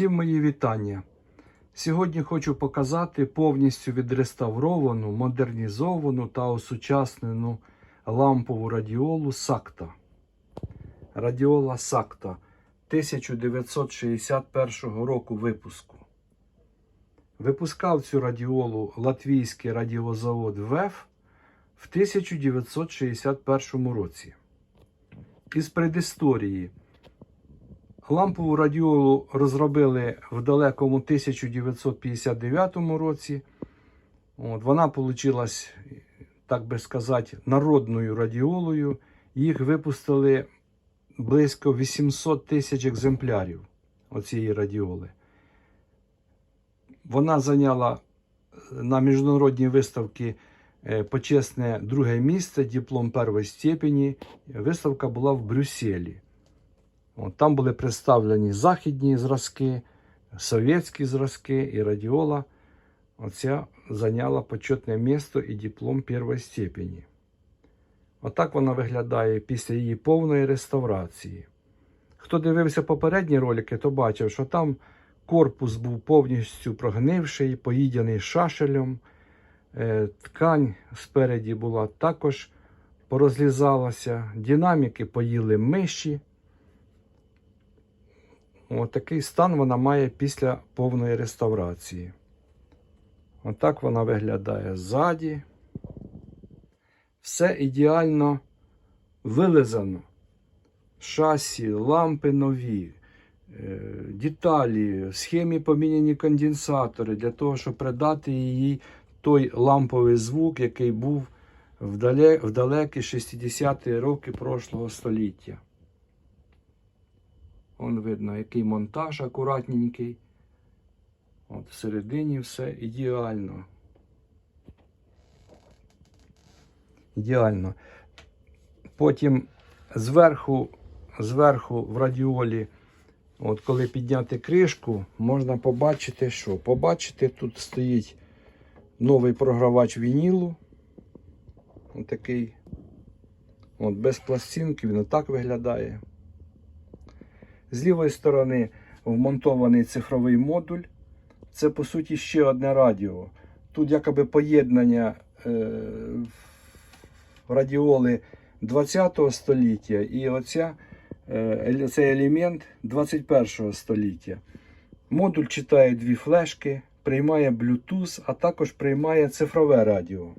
Всім мої вітання. Сьогодні хочу показати повністю відреставровану, модернізовану та осучаснену лампову радіолу Сакта. Радіола Сакта 1961 року випуску. Випускав цю радіолу латвійський радіозавод ВЕФ в 1961 році. Із предісторії. Лампову радіолу розробили в далекому 1959 році. От, вона вийшла, так би сказати, народною радіолою. Їх випустили близько 800 тисяч екземплярів оцієї радіоли. Вона зайняла на міжнародній виставці е, почесне друге місце, диплом першої степені. Виставка була в Брюсселі. От, там були представлені західні зразки, совєтські зразки і радіола. Оця зайняла почетне місце і диплом першої степені. Отак вона виглядає після її повної реставрації. Хто дивився попередні ролики, то бачив, що там корпус був повністю прогнивший, поїдений шашелем. Е, Ткань спереді була також порозлізалася, динаміки поїли миші. Отакий стан вона має після повної реставрації. Отак вона виглядає ззаді. Все ідеально вилизано. Шасі, лампи нові, е, деталі, схемі поміняні конденсатори для того, щоб придати їй той ламповий звук, який був в далекі 60-ті роки прошлого століття. Вон видно, який монтаж акуратненький. От всередині все ідеально. Ідеально. Потім зверху, зверху в радіолі, от коли підняти кришку, можна побачити, що? Побачити, тут стоїть новий програвач вінілу. Отакий. От без пластинки, він отак виглядає. З лівої сторони вмонтований цифровий модуль. Це, по суті, ще одне радіо. Тут якоби поєднання е, радіоли 20 століття і оця, е, цей елемент 21 століття. Модуль читає дві флешки, приймає Bluetooth, а також приймає цифрове радіо.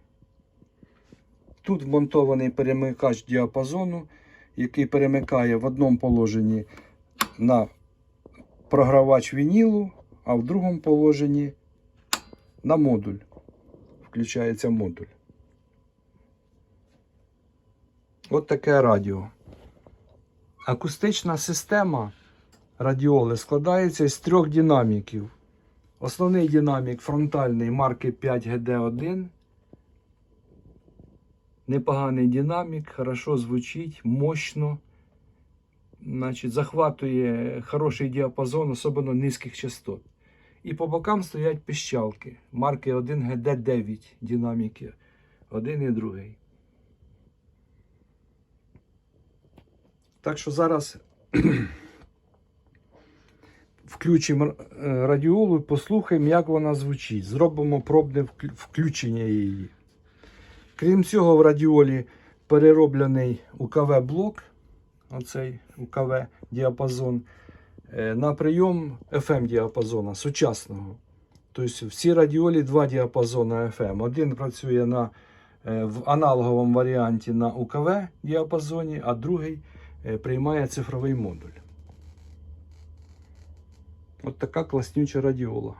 Тут вмонтований перемикач діапазону, який перемикає в одному положенні на програвач вінілу, а в другому положенні на модуль. Включається модуль. От таке радіо. Акустична система радіоли складається з трьох динаміків. Основний динамік фронтальний марки 5GD1. Непоганий динамік, хорошо звучить, мощно. Значить, захватує хороший діапазон, особливо низьких частот. І по бокам стоять пищалки марки 1GD9 динаміки. Один і другий. Так що зараз включимо е, радіолу і послухаємо, як вона звучить. Зробимо пробне включення її. Крім цього, в радіолі перероблений УКВ-блок, оцей УКВ діапазон, е, на прийом FM діапазона сучасного. Тобто всі радіолі два діапазони FM. Один працює на, е, в аналоговому варіанті на УКВ діапазоні, а другий е, приймає цифровий модуль. От така класнюча радіола.